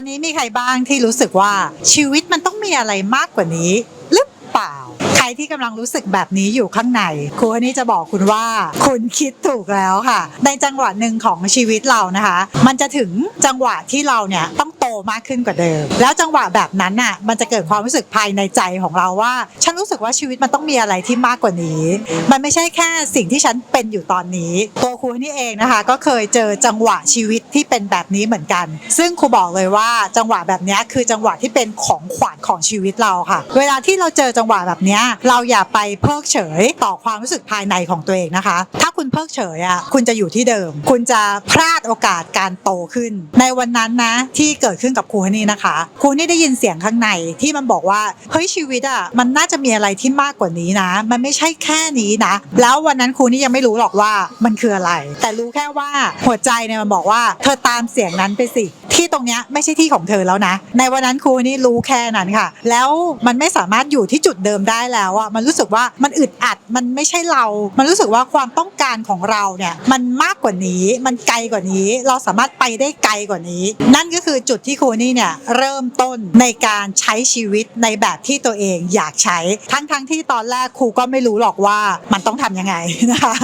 อนนี้มีใครบ้างที่รู้สึกว่าชีวิตมันต้องมีอะไรมากกว่านี้หรือเปล่า ใครที่กำลังรู้สึกแบบนี้อยู่ข้างในครูคนนี้จะบอกคุณว่า คุณคิดถูกแล้วค่ะ ในจังหวะหนึ่งของชีวิตเรานะคะ มันจะถึงจังหวะที่เราเนี่ยต้องโตมากขึ้นกว่าเดิม แล้วจังหวะแบบนั้นน่ะมันจะเกิดความรู้สึกภายในใจของเราว่า ฉันรู้สึกว่าชีวิตมันต้องมีอะไรที่มากกว่านี้ มันไม่ใช่แค่สิ่งที่ฉันเป็นอยู่ตอนนี้ ตัว ครูนี่เองนะคะ ก็เคยเจอจังหวะชีวิตที่เป็นแบบนี้เหมือนกัน ซึ่งครูบอกเลยว่าจังหวะแบบนี้คือจังหวะที่เป็นของขวัญของชีวิตเราค่ะ เวลาที่เราเจอจังหวะแบบนี้เราอย่าไปเพิกเฉยต่อความรู้สึกภายในของตัวเองนะคะ ถ้าคุณเพิกเฉยอะคุณจะอยู่ที่เดิม คุณจะพลาดโอกาสการโตขึ้น ในวันนั้นนะที่เกิดขึ้นกับครูนี่นะคะครูนี่ได้ยินเสียงข้างในที่มันบอกว่าเฮ้ยชีวิตอะมันน่าจะมีอะไรที่มากกว่านี้นะ มันไม่ใช่แค่นี้นะ แล้ววันนั้นครูนี่ยังไม่รู้หรอกว่ามันคืออะไรแต่รู้แค่ว่าหัวใจเนี่ยมันบอกว่า เธอตามเสียงนั้นไปสิ ที่ตรงเนี้ยไม่ใช่ที่ของเธอแล้วนะ ในวันนั้นครูนี่รู้แค่นั้นค่ะ แล้วมันไม่สามารถอยู่ที่จุดเดิมได้แล้วอะมันรู้สึกว่ามันอึดอัดมันไม่ใช่เรา มันรู้สึกว่าความต้องการของเราเนี่ยมันมากกว่านี้มันไกลกว่านี้ เราสามารถไปได้ไกลกว่านี้ นั่นก็คือจุดที่ครูนี่เนี่ยเริ่มต้นในการใช้ชีวิตในแบบที่ตัวเองอยากใช้ทั้งๆที่ตอนแรกครูก็ไม่รู้หรอกว่ามันต้องทำยังไงนะคะ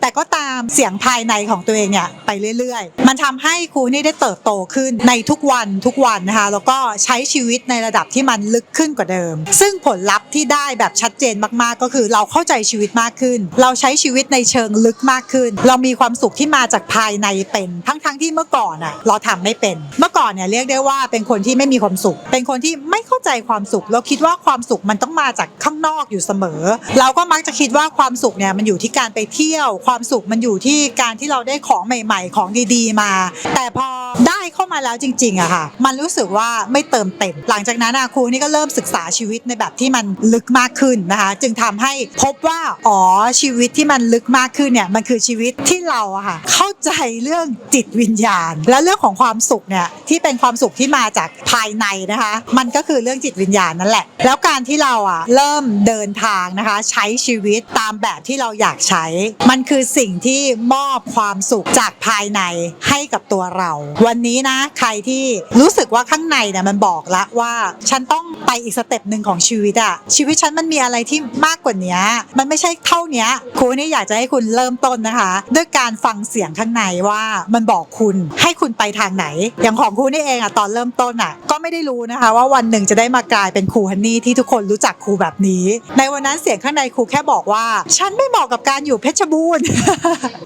แต่ก็ตามเสียงภายในของตัวเองเนี่ยไปเรื่อย ๆ มันทำให้ครูนี่ได้เติบโตขึ้นในทุกวันทุกวันนะคะแล้วก็ใช้ชีวิตในระดับที่มันลึกขึ้นกว่าเดิม ซึ่งผลลัพธ์ที่ได้แบบชัดเจนมากๆ ก็คือเราเข้าใจชีวิตมากขึ้น เราใช้ชีวิตในเชิงลึกมากขึ้น เรามีความสุขที่มาจากภายในเป็น ทั้งๆที่เมื่อก่อนอะเราทำไม่เป็น เมื่อก่อนเนี่ยเรียกได้ว่าเป็นคนที่ไม่มีความสุข เป็นคนที่ไม่เข้าใจความสุข เราคิดว่าความสุขมันต้องมาจากข้างนอกอยู่เสมอ เราก็มักจะคิดว่าความสุขเนี่ยมันอยู่ที่การไปเที่ยว ความสุขมันอยู่ที่การที่เราได้ของใหม่ ๆ ของดีๆ มา แต่พอได้เข้ามาแล้วจริงๆอะค่ะ มันรู้สึกว่าไม่เติมเต็ม หลังจากนั้นอะครูนี่ก็เริ่มศึกษาชีวิตในแบบที่มันลึกมากขึ้นนะคะ จึงทำให้พบว่าอ๋อชีวิตที่มันลึกมากขึ้นเนี่ยมันคือชีวิตที่เราอะค่ะเข้าใจเรื่องจิตวิญญาณ และเรื่องของความสุขเนี่ยที่เป็นความสุขที่มาจากภายในนะคะ มันก็คือเรื่องจิตวิญญาณนั่นแหละ แล้วการที่เราอะเริ่มเดินทางนะคะ ใช้ชีวิตตามแบบที่เราอยากใช้ มันคือสิ่งที่มอบความสุขจากภายในให้กับตัวเรา วันนี้นะ ใครที่รู้สึกว่าข้างในเนี่ยมันบอกละว่า ฉันต้องไปอีกสเต็ปหนึ่งของชีวิตอะชีวิตฉันมันมีอะไรที่มากกว่านี้มันไม่ใช่เท่านี้ครูนี่อยากจะให้คุณเริ่มต้นนะคะ ด้วยการฟังเสียงข้างในว่ามันบอกคุณให้คุณไปทางไหน อย่างของครูนี่เองอะตอนเริ่มต้นอะก็ไม่ได้รู้นะคะ ว่าวันหนึ่งจะได้มากลายเป็นครูฮันนี่ที่ทุกคนรู้จักครูแบบนี้ ในวันนั้นเสียงข้างในครูแค่บอกว่า ฉันไม่เหมาะกับการอยู่เพชรบูรณ์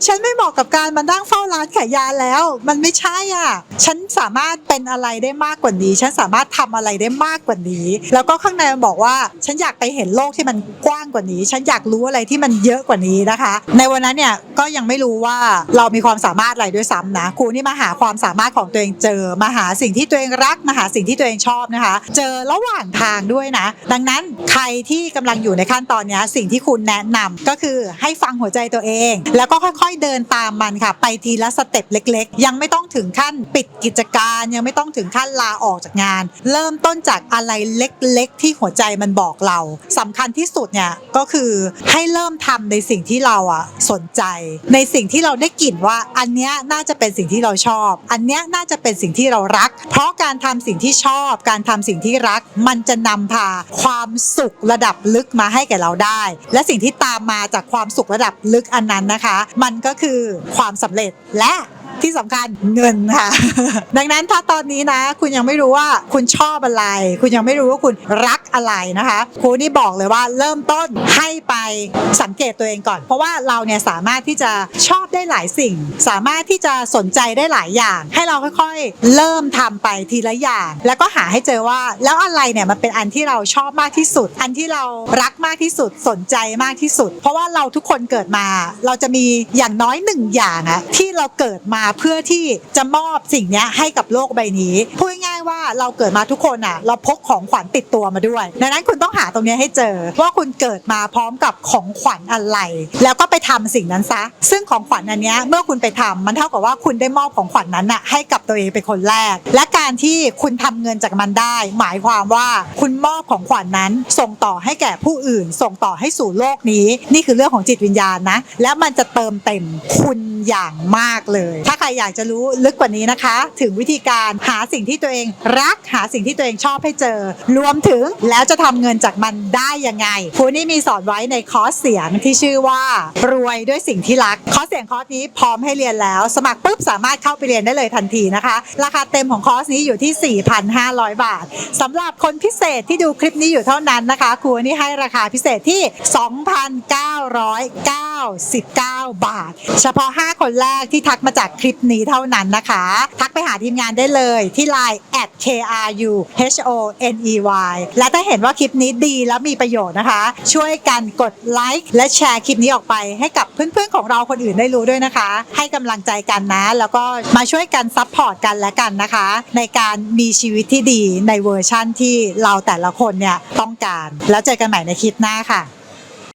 ฉันไม่เหมาะกับการมานั่งเฝ้าร้านขายยาแล้ว มันไม่ใช่อะ ฉันสามารถเป็นอะไรได้มากกว่านี้ ฉันสามารถทำอะไรได้มากกว่านี้ แล้วก็ข้างในมันบอกว่า ฉันอยากไปเห็นโลกที่มันกว้างกว่านี้ ฉันอยากรู้อะไรที่มันเยอะกว่านี้นะคะ ในวันนั้นเนี่ยก็ยังไม่รู้ว่าเรามีความสามารถอะไรด้วยซ้ำนะครูนี่มาหาความสามารถของตัวเองเจอ มาหาสิ่งที่ตัวเองรัก มาหาสิ่งที่ตัวเองชอบนะคะ เจอระหว่างทางด้วยนะ ดังนั้นใครที่กำลังอยู่ในขั้นตอนนี้สิ่งที่คุณแนะนำก็คือให้ฟังหัวใจตัวเอง แล้วก็ค่อยๆเดินตามมันค่ะ ไปทีละสเต็ปเล็กๆ ยังไม่ต้องถึงขั้นปิดกิจการยังไม่ต้องถึงขั้นลาออกจากงาน เริ่มต้นจากอะไรเล็กๆ ที่หัวใจมันบอกเราสำคัญที่สุดเนี่ยก็คือให้เริ่มทำในสิ่งที่เราอะสนใจ ในสิ่งที่เราได้กลิ่นว่าอันเนี้ยน่าจะเป็นสิ่งที่เราชอบ อันเนี้ยน่าจะเป็นสิ่งที่เรารัก เพราะการทำสิ่งที่ชอบ การทำสิ่งที่รัก มันจะนำพาความสุขระดับลึกมาให้แก่เราได้ และสิ่งที่ตามมาจากความสุขระดับลึกอันนั้นนะคะมันันก็คือความสำเร็จและ ที่สำคัญเงินค่ะ ดังนั้นถ้าตอนนี้นะ คุณยังไม่รู้ว่าคุณชอบอะไร คุณยังไม่รู้ว่าคุณรักอะไรนะคะครูนี่บอกเลยว่าเริ่มต้นให้ไปสังเกตตัวเองก่อน เพราะว่าเราเนี่ยสามารถที่จะชอบได้หลายสิ่ง สามารถที่จะสนใจได้หลายอย่าง ให้เราค่อยๆ เริ่มทำไปทีละอย่าง แล้วก็หาให้เจอว่า แล้วอะไรเนี่ยมันเป็นอันที่เราชอบมากที่สุด อันที่เรารักมากที่สุดสนใจมากที่สุด เพราะว่าเราทุกคนเกิดมา เราจะมีอย่างน้อยหนึ่งอย่างอะที่เราเกิดมาเพื่อที่จะมอบสิ่งนี้ให้กับโลกใบนี้พูดง่าย ว่าเราเกิดมาทุกคนอะ เราพกของขวัญติดตัวมาด้วยดังนั้นคุณต้องหาตรงนี้ให้เจอ ว่าคุณเกิดมาพร้อมกับของขวัญอะไร แล้วก็ไปทำสิ่งนั้นซะ ซึ่งของขวัญอันนี้เมื่อคุณไปทำมันเท่ากับว่าคุณได้มอบของขวัญนั้นอะให้กับตัวเองเป็นคนแรก และการการที่คุณทำเงินจากมันได้ หมายความว่าคุณมอบของขวัญนั้น ส่งต่อให้แก่ผู้อื่น ส่งต่อให้สู่โลกนี้ นี่คือเรื่องของจิตวิญญาณนะ และมันจะเติมเต็มคุณอย่างมากเลย ถ้าใครอยากจะรู้ลึกกว่านี้นะคะ ถึงวิธีการหาสิ่งที่ตัวเองรักหาสิ่งที่ตัวเองชอบให้เจอ รวมถึงแล้วจะทำเงินจากมันได้ยังไงครูนี่มีสอนไว้ในคอร์สเสียงที่ชื่อว่ารวยด้วยสิ่งที่รัก คอร์สเสียงคอร์สนี้พร้อมให้เรียนแล้ว สมัครปุ๊บสามารถเข้าไปเรียนได้เลยทันทีนะคะ ราคาเต็มของคอร์สนี้อยู่ที่ 4,500 บาทสำหรับคนพิเศษที่ดูคลิปนี้อยู่เท่านั้นนะคะครูนี่ให้ราคาพิเศษที่ 2,999 บาท เฉพาะ 5 คนแรกที่ทักมาจากคลิปนี้เท่านั้นนะคะ ทักไปหาทีมงานได้เลยที่ Line at kru h o n e y และถ้าเห็นว่าคลิปนี้ดีแล้วมีประโยชน์นะคะ ช่วยกันกดไลค์และแชร์คลิปนี้ออกไปให้กับเพื่อนๆของเราคนอื่นได้รู้ด้วยนะคะ ให้กำลังใจกันนะ แล้วก็มาช่วยกันซัพพอร์ตกันและกันนะคะ ในการมีชีวิตที่ดีในเวอร์ชั่นที่เราแต่ละคนเนี่ยต้องการ แล้วเจอกันใหม่ในคลิปหน้าค่ะ